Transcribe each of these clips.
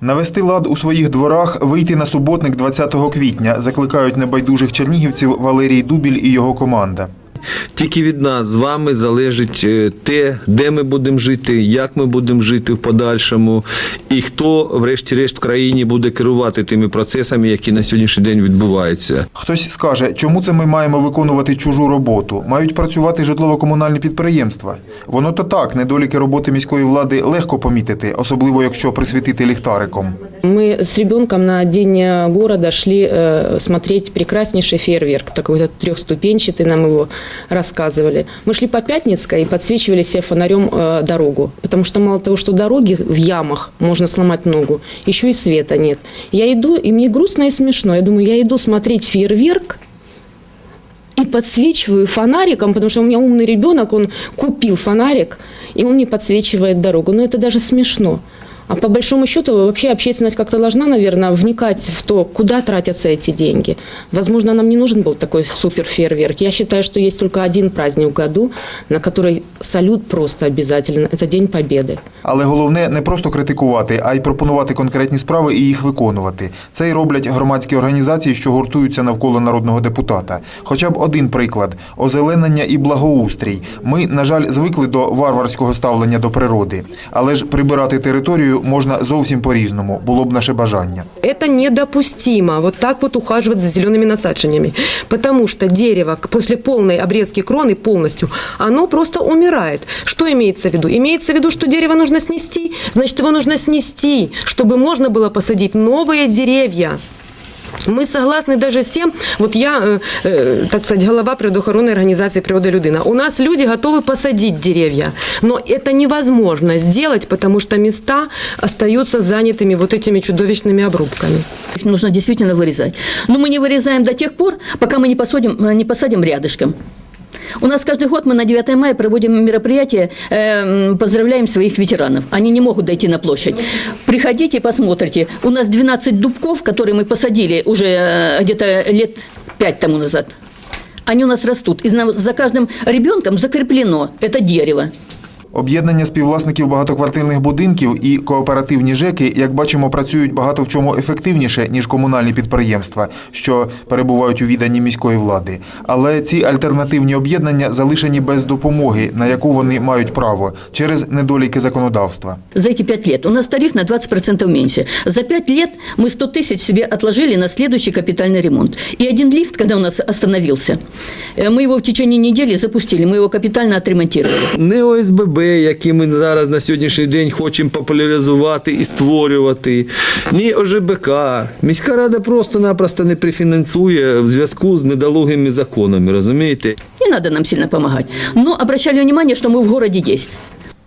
Навести лад у своїх дворах, вийти на суботник 20 квітня закликають небайдужих чернігівців Валерій Дубіль і його команда. Тільки від нас з вами залежить е, те, де ми будемо жити, як ми будемо жити в подальшому, і хто, врешті-решт, в країні буде керувати тими процесами, які на сьогоднішній день відбуваються. Хтось скаже, чому це ми маємо виконувати чужу роботу? Мають працювати житлово-комунальні підприємства. Воно то так, недоліки роботи міської влади легко помітити, особливо якщо присвітити ліхтариком. Мы с ребенком на День э, города шли э, смотреть прекраснейший фейерверк, такой вот трехступенчатый, нам его рассказывали. Мы шли по Пятницкой и подсвечивали себе фонарем э, дорогу, потому что мало того, что дороги в ямах, можно сломать ногу, еще и света нет. Я иду, и мне грустно и смешно. Я думаю, я иду смотреть фейерверк, и подсвечиваю фонариком, потому что у меня умный ребенок, он купил фонарик, и он мне подсвечивает дорогу. Но это даже смешно. А по большому счету вообще общественность как-то должна, наверное, вникать в то, куда тратятся эти деньги. Возможно, нам не нужен был такой супер фейерверк. Я считаю, что есть только один праздник в году, на который салют просто обязательно. Это День Победы. Але головне не просто критикувати, а й пропонувати конкретні справи і їх виконувати. Це й роблять громадські організації, що гуртуються навколо народного депутата. Хоча б один приклад озеленення і благоустрій. Ми, на жаль, звикли до варварського ставлення до природи, але ж прибирати територію можна зовсім по-різному. Було б наше бажання. Это недопустимо, вот так вот ухаживать за зелеными насаживаниями. Потому что дерево к- после полной обрезки кроны полностью, оно просто умирает. Что имеется в виду? Имеется в виду, что дерево нужно снести, значит его нужно снести, чтобы можно было посадить новые деревья. Мы согласны даже с тем, вот я, э, э, так сказать, голова природоохоронной организации «Природа людина». У нас люди готовы посадить деревья, но это невозможно сделать, потому что места остаются занятыми вот этими чудовищными обрубками. Их нужно действительно вырезать. Но мы не вырезаем до тех пор, пока мы не посадим, не посадим рядышком. У нас каждый год мы на 9 мая проводим мероприятие, э, поздравляем своих ветеранов. Они не могут дойти на площадь. Приходите, посмотрите. У нас 12 дубков, которые мы посадили уже э, где-то лет 5 тому назад. Они у нас растут. И за каждым ребенком закреплено это дерево. Об'єднання співвласників багатоквартирних будинків і кооперативні ЖЕКи, як бачимо, працюють багато в чому ефективніше, ніж комунальні підприємства, що перебувають у відданні міської влади. Але ці альтернативні об'єднання залишені без допомоги, на яку вони мають право через недоліки законодавства. За эти пять лет у нас тариф на 20% меньше. За пять лет мы 100 тысяч себе отложили на следующий капитальный ремонт. И один лифт, когда у нас остановился, э, мы его в течение недели запустили, мы его капитально отремонтировали. Не ОСББ, які ми зараз на сьогоднішній день хочемо популяризувати і створювати, ні ОЖБК. Міська рада просто-напросто не прифінансує в зв'язку з недолугими законами, розумієте? Не треба нам сильно допомагати. Ну обращали внимание, що ми в місті есть.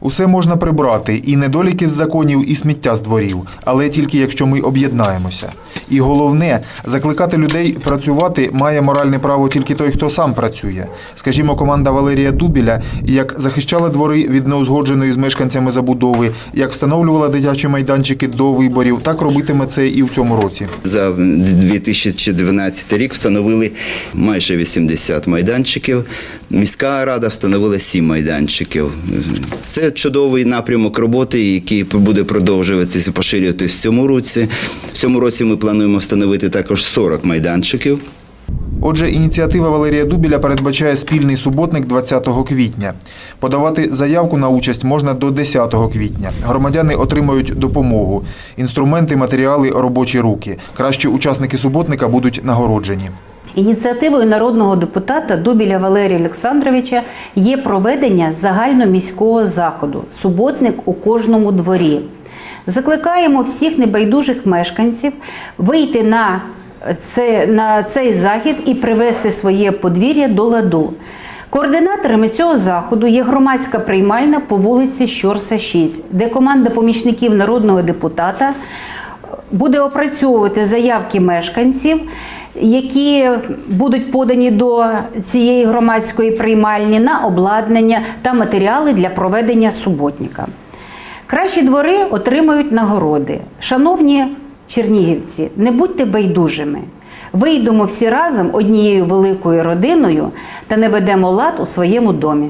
Усе можна прибрати, і недоліки з законів, і сміття з дворів, але тільки якщо ми об'єднаємося. І головне, закликати людей працювати має моральне право тільки той, хто сам працює. Скажімо, команда Валерія Дубіля, як захищала двори від неузгодженої з мешканцями забудови, як встановлювала дитячі майданчики до виборів, так робитиме це і в цьому році. За 2012 рік встановили майже 80 майданчиків. Міська рада встановила 7 майданчиків. Це чудовий напрямок роботи, який буде продовжуватися і поширюватися в цьому році. В цьому році ми плануємо встановити також 40 майданчиків. Отже, ініціатива Валерія Дубіля передбачає спільний суботник 20 квітня. Подавати заявку на участь можна до 10 квітня. Громадяни отримають допомогу, інструменти, матеріали, робочі руки. Кращі учасники суботника будуть нагороджені. Ініціативою народного депутата Дубіля Валерія Олександровича є проведення загальноміського заходу Суботник у кожному дворі. Закликаємо всіх небайдужих мешканців вийти на, це, на цей захід і привести своє подвір'я до ладу. Координаторами цього заходу є громадська приймальна по вулиці Щорса 6, де команда помічників народного депутата буде опрацьовувати заявки мешканців, які будуть подані до цієї громадської приймальні на обладнання та матеріали для проведення суботника. Кращі двори отримають нагороди. Шановні чернігівці, не будьте байдужими. Вийдемо всі разом однією великою родиною та не ведемо лад у своєму домі.